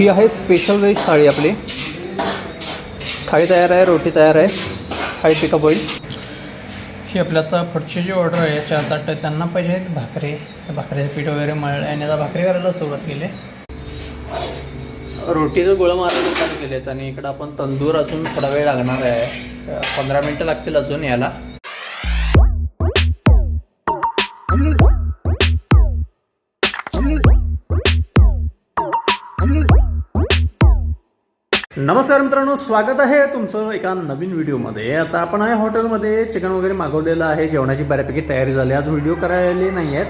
ही आहे special veg थाळी आपली. थाळी तयार आहे रोटी तयार आहे. थाळी पिकअप होईल. ही आपल्या आता पुढची जी ऑर्डर आहे चार ताट त्यांना पाहिजे आहेत भाकरी. भाकरीचं पीठ वगैरे मळलं आणि आता भाकरी करायला सुरुवात केली. रोटीचं गोळं मारायला चालू केलेत आणि इकडं आपण तंदूर अजून थोडा वेळ लागणार आहे. पंधरा मिनटं लागतील अजून याला नमस्कार मित्रांनो स्वागत आहे तुमचं एका नवीन व्हिडिओमध्ये. आता आपण आहे हॉटेलमध्ये चिकन वगैरे मागवलेलं आहे जेवणाची बऱ्यापैकी तयारी झाली आज व्हिडिओ करायला नाही आहेत.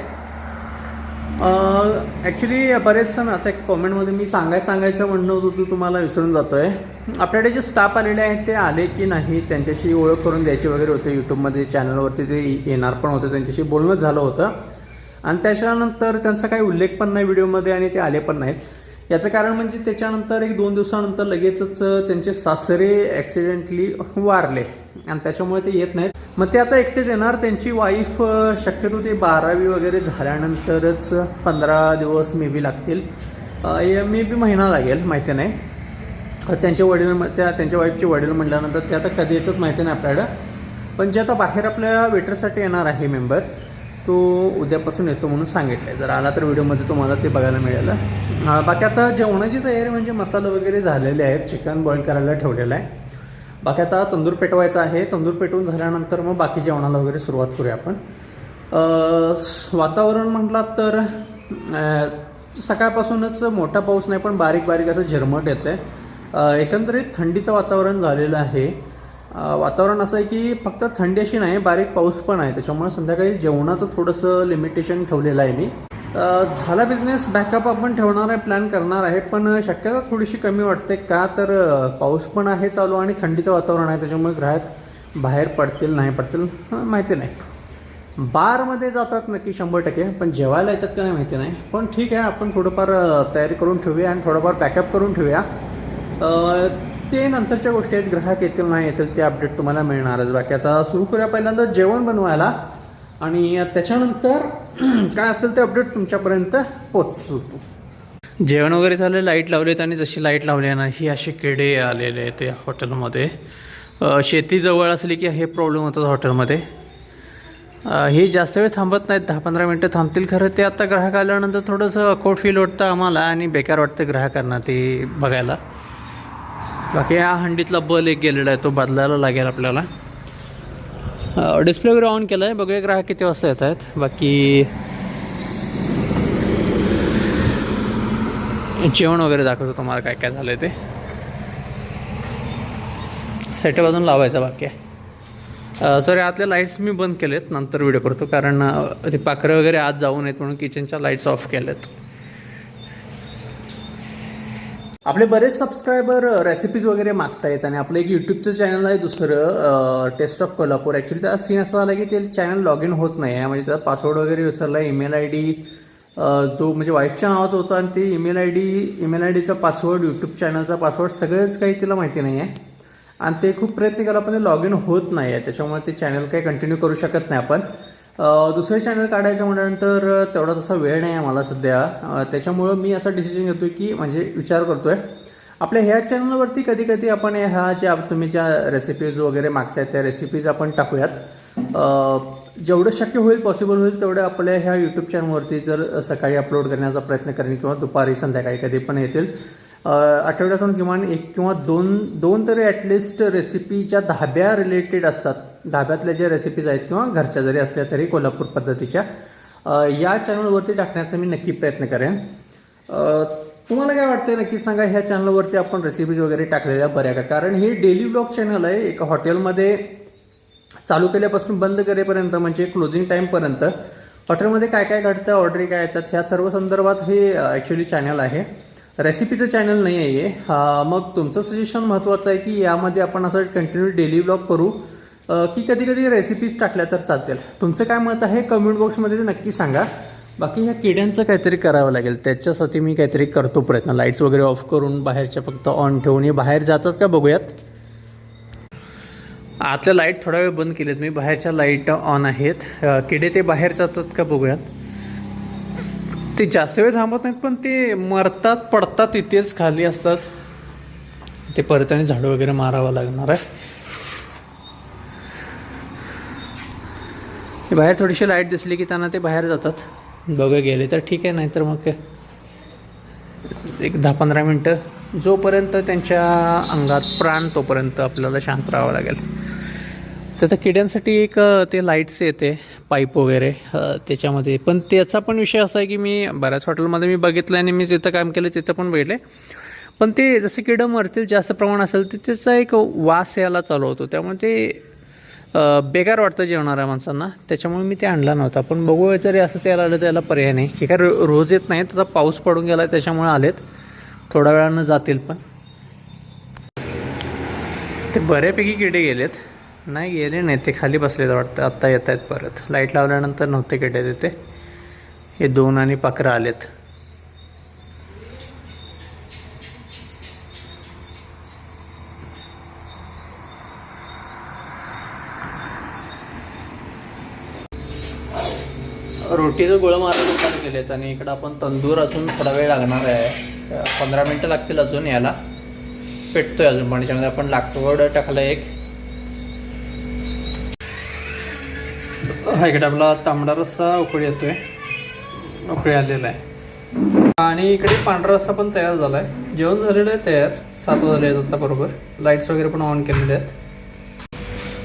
ॲक्च्युली बरेच जण आता एक कॉमेंटमध्ये मी सांगाय सांगायचं म्हणणं होतं तुम्हाला विसरून जातो आहे आपल्याकडे जे स्टाफ आलेले आहेत ते आले की नाही त्यांच्याशी ओळख करून द्यायची वगैरे होते यूट्यूबमध्ये चॅनलवरती ते येणार पण होते त्यांच्याशी बोलणं झालं होतं. आणि त्याच्यानंतर त्यांचा काही उल्लेख पण नाही व्हिडिओमध्ये आणि ते आले पण नाहीत. याचं कारण म्हणजे त्याच्यानंतर एक दोन दिवसानंतर लगेचच त्यांचे सासरे ॲक्सिडेंटली वारले. आणि त्याच्यामुळे ते येत नाहीत. मग ते आता एकटेच येणार. त्यांची वाईफ शक्यतो ते बारावी वगैरे झाल्यानंतरच पंधरा दिवस मे बी लागतील. मे बी महिना लागेल माहिती नाही. त्यांचे वडील त्या त्यांच्या वाईफचे वडील म्हटल्यानंतर ते आता कधी येतात माहिती नाही आपल्याला पण जे आता बाहेर आपल्या वेटरसाठी येणार आहे मेंबर तो उद्यापासून येतो म्हणून सांगितलं आहे जर आला तर व्हिडिओमध्ये तुम्हाला ते बघायला मिळालं. बाकी आता जेवणाची तयारी म्हणजे मसाला वगैरे झालेले आहेत. चिकन बॉईल करायला ठेवलेलं आहे. बाकी आता तंदूर पेटवायचा आहे. तंदूर पेटवून झाल्यानंतर मग बाकी जेवणाला वगैरे सुरुवात करूया आपण. वातावरण म्हटलात तर सकाळपासूनच मोठा पाऊस नाही पण बारीक बारीक असं झिरमट येतं आहे एकंदरीत थंडीचं वातावरण झालेलं आहे. वातावरण असं आहे की फक्त थंडी अशी नाही बारीक पाऊस पण आहे. त्याच्यामुळे संध्याकाळी जेवणाचं थोडंसं लिमिटेशन ठेवलेलं आहे मी. झाला बिझनेस बॅकअप आपण ठेवणार आहे प्लॅन करणार आहे पण शक्यता थोडीशी कमी वाटते. का तर पाऊस पण आहे चालू आणि थंडीचं वातावरण आहे त्याच्यामुळे ग्राहक बाहेर पडतील नाही पडतील माहिती नाही. बारमध्ये जातात नक्की शंभर टक्के पण जेवायला येतात का नाही माहिती नाही. पण ठीक आहे आपण थोडंफार तयारी करून ठेवूया आणि थोडंफार पॅकअप करून ठेवूया. ते नंतरच्या गोष्टी आहेत ग्राहक येतील नाही येतील ते अपडेट तुम्हाला मिळणारच. बाकी आता सुरू करूया पहिल्यांदा जेवण बनवायला. आणि त्याच्यानंतर काय असेल ते अपडेट तुमच्यापर्यंत पोचू जेवण वगैरे झालं लाइट लावलेत आणि जशी लाइट लावली ना ही असे किडे आलेले आहेत या हॉटेलमध्ये शेती जवळ असली की हे प्रॉब्लेम होतात हॉटेलमध्ये हे जास्त वेळ थांबत नाहीत दहा पंधरा मिनटं थांबतील. खरं ते आता ग्राहक आल्यानंतर थोडंसं अकोट फील वाटतं आम्हाला आणि बेकार वाटतं ग्राहकांना ते बघायला. बाकी या हंडीतला बल एक गेलेला आहे तो बदलायला लागेल आपल्याला. डिस्प्ले वगैरे ऑन केला आहे बघूया ग्राहक किती वाजता येत आहेत. बाकी जेवण वगैरे दाखवतो तुम्हाला काय काय झालं ते. सेटअप अजून लावायचा बाकी आहे. सॉरी आतल्या लाईट्स मी बंद केलेत नंतर व्हिडिओ करतो. कारण ते पाखरं वगैरे आत जाऊ नयेत म्हणून किचनच्या लाईट्स ऑफ केल्यात आपले बरेच सबस्क्रायबर रेसिपीज वगैरे मागतायत आणि आपलं एक यूट्यूबचं चॅनल आहे दुसरं टेस्ट ऑफ कोल्हापूर ॲक्च्युली त्याचा सीन असा झाला की ते चॅनल लॉग इन होत नाही आहे. म्हणजे त्याचा पासवर्ड वगैरे विसरला ईमेल आय डी जो म्हणजे वाईफच्या नावाचा होता आणि ते email I D email I डीचा पासवर्ड यूट्यूब चॅनलचा पासवर्ड सगळंच काही तिला माहिती नाही आहे. आणि ते खूप प्रयत्न केला पण ते लॉग इन होत नाही आहे. त्याच्यामुळे ते चॅनल काही कंटिन्यू करू शकत नाही आपण. दुसरे चॅनल काढायचं म्हटल्यानंतर तेवढा तसा वेळ नाही आहे मला सध्या. त्याच्यामुळं मी असा डिसिजन घेतो की म्हणजे विचार करतोय. आपल्या ह्या चॅनलवरती कधी कधी आपण ह्या ज्या तुम्ही ज्या रेसिपीज वगैरे मागताय त्या रेसिपीज आपण टाकूयात. जेवढं शक्य होईल पॉसिबल होईल तेवढं आपल्या ह्या यूट्यूब चॅनलवरती जर सकाळी अपलोड करण्याचा प्रयत्न करेन किंवा दुपारी संध्याकाळी कधी पण येतील आठवड्यातून किमान एक किंवा दोन दोन तरी ॲटलिस्ट रेसिपी ज्या धाब्या रिलेटेड असतात. धाब्यातल्या ज्या रेसिपीज आहेत किंवा घरच्या जरी असल्या तरी कोल्हापूर पद्धतीच्या. या चॅनलवरती टाकण्याचा मी नक्की प्रयत्न करेन. तुम्हाला काय वाटतं नक्कीच सांगा ह्या चॅनलवरती आपण रेसिपीज वगैरे टाकलेल्या बऱ्या का? कारण हे डेली ब्लॉग चॅनल आहे एका हॉटेलमध्ये चालू केल्यापासून बंद करेपर्यंत म्हणजे क्लोजिंग टाईमपर्यंत हॉटेलमध्ये काय काय घडतं ऑर्डरी काय येतात ह्या सर्व संदर्भात हे ॲक्च्युली चॅनल आहे. रेसिपीचं चॅनल नाही आहे हे मग तुमचं सजेशन महत्त्वाचं आहे की यामध्ये आपण असं कंटिन्यू डेली ब्लॉग करू. की कधी कधी रेसिपीज टाकल्या तर चालतील. तुमचं काय मत आहे? कमेंट बॉक्समध्ये ते नक्की सांगा. बाकी ह्या किड्यांचं काहीतरी करावं लागेल. त्याच्यासाठी मी काहीतरी करतो प्रयत्न. लाईट्स वगैरे ऑफ करून बाहेरच्या फक्त ऑन ठेवून हे बाहेर जातात का बघूयात. आतल्या लाइट थोडा वेळ बंद केलेत. मी बाहेरच्या लाइट ऑन आहेत. किडे ते बाहेर जातात का बघूयात. ते जास्त वेळ थांबत नाहीत पण ते मरतात पडतात तिथेच खाली असतात. ते परत आणि झाडं वगैरे मारावं लागणार आहे. बाहेर थोडीशी लाइट दिसली की त्यांना ते बाहेर जातात. बघा गेले तर ठीक आहे नाहीतर मग एक दहा पंधरा मिनटं. जोपर्यंत त्यांच्या अंगात प्राण तोपर्यंत आपल्याला शांत राहावं लागेल. तर त्या किड्यांसाठी एक ते लाईट्स येते. पाईप वगैरे त्याच्यामध्ये. पण त्याचा पण विषय असा आहे की मी बऱ्याच हॉटेलमध्ये मी बघितलं आणि मी जिथं काम केलं तिथं पण बघितले पण ते जसे किडं मरतील जास्त प्रमाण असेल तर त्याचा एक वास यायला चालू होतो. त्यामुळे ते बेकार वाटतं जेवणाऱ्या माणसांना. त्याच्यामुळे मी ते आणला नव्हता. पण बघू जरी असंच यायला आलं त्याला पर्याय नाही. हे काय रो- रोज येत नाही आता पाऊस पडून गेला त्याच्यामुळे आलेत. थोड्या वेळानं जातील पण. ते बऱ्यापैकी किडे गेलेत. नाही गेले नाही ते खाली बसलेलं वाटतं. आत्ता येत आहेत परत. लाइट लावल्यानंतर नव्हते केटे तिथे. हे दोन आणि पाकरा आलेत. रोटीचं गोळं मारायला चालू केलेत आणि इकडं आपण तंदूर अजून थोडा वेळ लागणार आहे. पंधरा मिनटं लागतील अजून याला पेटतोय अजून पाण्याच्यामध्ये आपण लाकडं टाकलं एक. हा इकडे आपला तांबडा रस्सा उकळी येतोय. उकळी आलेला आहे. आणि इकडे पांढरा रस्सा पण तयार झाला आहे जेवण झालेलं आहे तयार. सात वाजले आहेत आता बरोबर. लाईट्स वगैरे पण ऑन केलेले आहेत.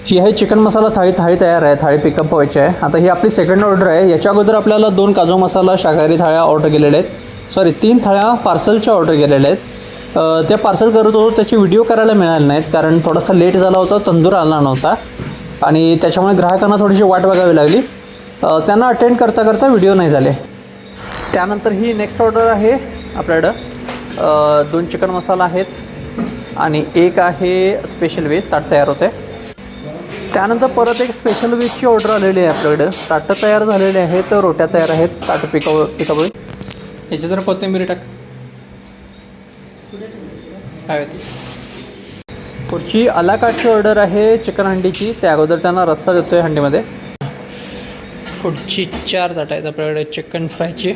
जी आहे चिकन मसाला थाळी. थाळी तयार आहे. थाळी पिकअप व्हायची आहे. आता ही आपली सेकंड ऑर्डर आहे. याच्या अगोदर आपल्याला दोन काजू मसाला शाकाहारी थाळ्या ऑर्डर केलेल्या आहेत. सॉरी तीन थाळ्या पार्सलच्या ऑर्डर केलेल्या आहेत. त्या पार्सल करत होतो. त्याचे व्हिडिओ करायला मिळाले नाहीत. कारण थोडासा लेट झाला होता. तंदूर आला नव्हता. आणि त्याच्यामुळे ग्राहकांना थोडीशी वाट बघावी लागली. त्यांना अटेंड करता करता व्हिडिओ नाही झाले. त्यानंतर ही नेक्स्ट ऑर्डर आहे आपल्याकडं. दोन चिकन मसाला आहेत आणि एक आहे स्पेशल वेज ताट तयार होते त्यानंतर परत एक स्पेशल वेजची ऑर्डर आलेली आहे आपल्याकडं. ताटं तयार झालेले आहेत रोट्या तयार आहेत ताटं पिकाव पिकावळी याची जरा कोथिंबीर टाक. काय होती? पुढची अलाकाटची ऑर्डर आहे चिकन हंडीची. त्या अगोदर त्यांना रस्सा देतोय हंडीमध्ये. पुढची चार ताट आहेत आपल्याकडे चिकन फ्रायची.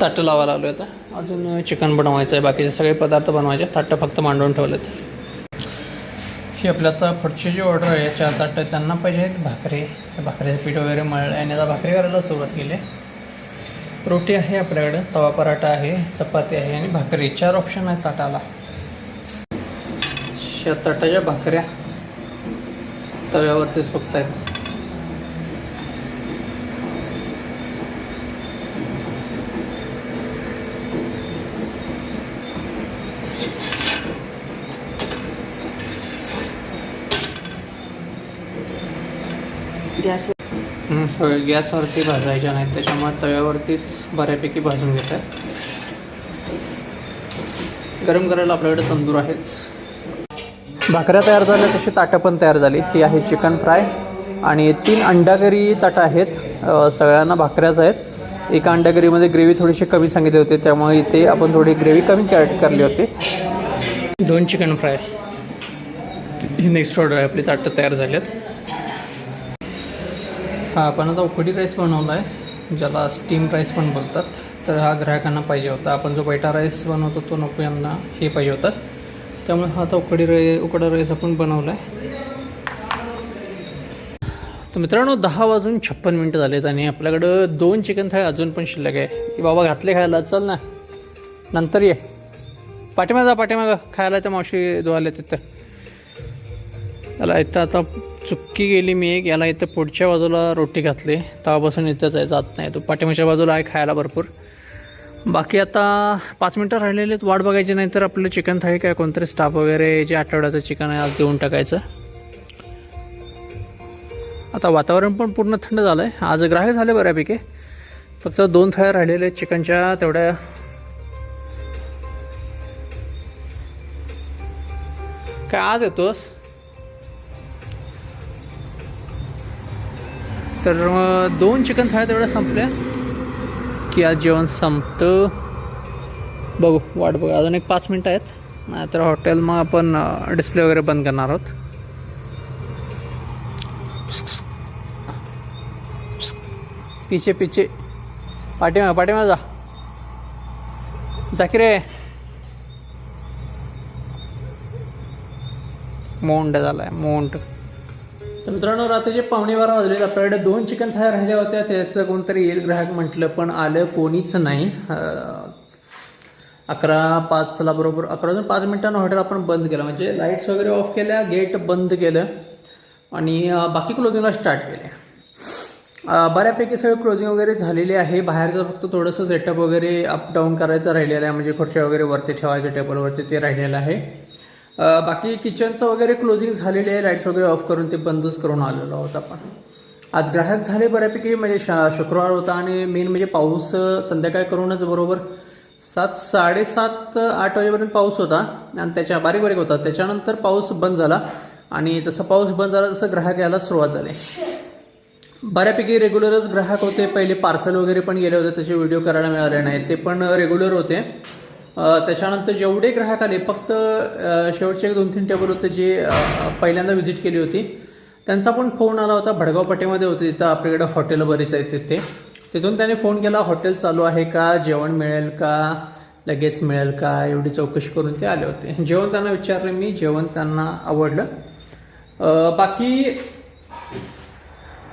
ताटं लावायला आलो आता. अजून चिकन बनवायचं आहे. बाकीचे सगळे पदार्थ बनवायचे. ताटं फक्त मांडून ठेवलेत. ही आपल्या आता पुढची जी ऑर्डर आहे चार ताट त्यांना पाहिजे आहेत भाकरी. भाकरीचं पीठ वगैरे मळलं आणि आता भाकरी करायला सुरुवात केली. आहे. रोटी आहे आपल्याकडं तवा पराठा आहे चपाती आहे आणि भाकरी. चार ऑप्शन आहेत ताटाला या ताटाच्या भाकऱ्या तव्यावरतीच फक्त आहेत गॅस गॅसवरती भाजायच्या नाहीत त्याच्यामुळे तव्यावरतीच बऱ्यापैकी भाजून घेत आहे गरम करायला आपल्याकडे तंदूर आहेच. भाकऱ्या तयार झाल्या तशी ताटं पण तयार झाली. ही आहे चिकन फ्राय. आणि तीन अंडाकरी ताटं आहेत. सगळ्यांना भाकऱ्याच आहेत. एका अंडाकरीमध्ये ग्रेव्ही थोडीशी कमी सांगितली होती त्यामुळे इथे आपण थोडी ग्रेव्ही कमी कॅट करली होती. दोन चिकन फ्राय. ही नेक्स्ट ऑर्डर आहे आपली ताटं तयार झाल्यात हा आपण आता उकडी राईस बनवला आहे ज्याला स्टीम राईस पण बोलतात. तर हा ग्राहकांना पाहिजे होता. आपण जो बैठा राईस बनवतो तो नको यांना हे पाहिजे होतं. त्यामुळे हा आता उकडी राई उकडा राईस आपण बनवला आहे तर मित्रांनो दहा वाजून छप्पन मिनटं झालेत आणि आपल्याकडं दोन चिकन थाळी अजून पण शिल्लक आहे. की बाबा घातले खायला चल ना. नंतर ये. पाठीमागा पाठीमागा. खायला त्या मावशी धुवाले तिथं. याला इथं आता चुक्की गेली मी एक. याला इथं पुढच्या बाजूला रोटी घातली. तेव्हापासून इथंच आहे जात नाही. तो पाठीमागच्या बाजूला आहे खायला भरपूर. बाकी आता पाच मिनटं राहिलेले आहेत. वाट बघायची नाही तर आपलं चिकन थाळी काय कोणतरी स्टाफ वगैरे जे आठवड्याचं चिकन आहे आज देऊन टाकायचं. आता वातावरण पण पूर्ण थंड झालं आहे आज ग्राहक झाले बऱ्यापैकी. फक्त दोन थाळ्या राहिलेल्या आहेत चिकनच्या तेवढ्या. काय आज येतोस? तर दोन चिकन थाळ्या तेवढ्या संपल्या. की आज जेवण संपतं. बघू वाट बघू. अजून एक पाच मिनटं आहेत. नाहीतर हॉटेल मग आपण डिस्प्ले वगैरे बंद करणार आहोत. पिचे पिचे पाठीमा पाठीमा जा जा. की रे. मोंड झालाय मोंड तर मित्रांनो रात्रीचे पावणे बारा वाजले आपल्याकडे दोन चिकन थाळ्या राहिल्या होत्या. त्याचं कोणतरी येईल ग्राहक म्हटलं पण आलं कोणीच नाही. अकरा पाचला बरोबर. अकरा वाजून पाच मिनिटांना हॉटेल आपण बंद केलं. म्हणजे लाईट्स वगैरे ऑफ केल्या गेट बंद केलं आणि बाकी क्लोजिंगला स्टार्ट केले. बऱ्यापैकी सगळं क्लोजिंग वगैरे झालेली आहे. बाहेरचं फक्त थोडंसं सेटअप वगैरे अप डाऊन करायचं राहिलेलं आहे. म्हणजे खुर्च्या वगैरे वरती ठेवायचं टेबलवरती ते राहिलेलं आहे. बाकी किचनचं वगैरे क्लोजिंग झालेले आहे. लाईट्स वगैरे ऑफ करून ते बंदच करून आलेलो आहोत आपण. आज ग्राहक झाले बऱ्यापैकी म्हणजे शा शुक्रवार होता आणि मेन म्हणजे पाऊस संध्याकाळ संध्याकाळी करूनच बरोबर सात साडेसात आठ वाजेपर्यंत पाऊस होता आणि त्याच्या बारीक बारीक होता. त्याच्यानंतर पाऊस बंद झाला आणि जसं पाऊस बंद झाला तसं ग्राहक यायला सुरुवात झाली. बऱ्यापैकी रेग्युलरच ग्राहक होते. पहिले पार्सल वगैरे पण गेले होते. त्याचे व्हिडिओ करायला मिळाले नाहीत ते पण रेग्युलर होते. त्याच्यानंतर जेवढे ग्राहक आले फक्त शेवटचे दोन तीन टेबल होते जे पहिल्यांदा व्हिजिट केली होती त्यांचा पण फोन आला होता भडगाव पाटीमध्ये होते तिथं आपल्याकडे हॉटेल बरीच आहेत तिथे. तिथून त्याने फोन केला हॉटेल चालू आहे का? जेवण मिळेल का? लगेच मिळेल का? एवढी चौकशी करून ते आले होते. जेवण त्यांना विचारलं मी जेवण त्यांना आवडलं. बाकी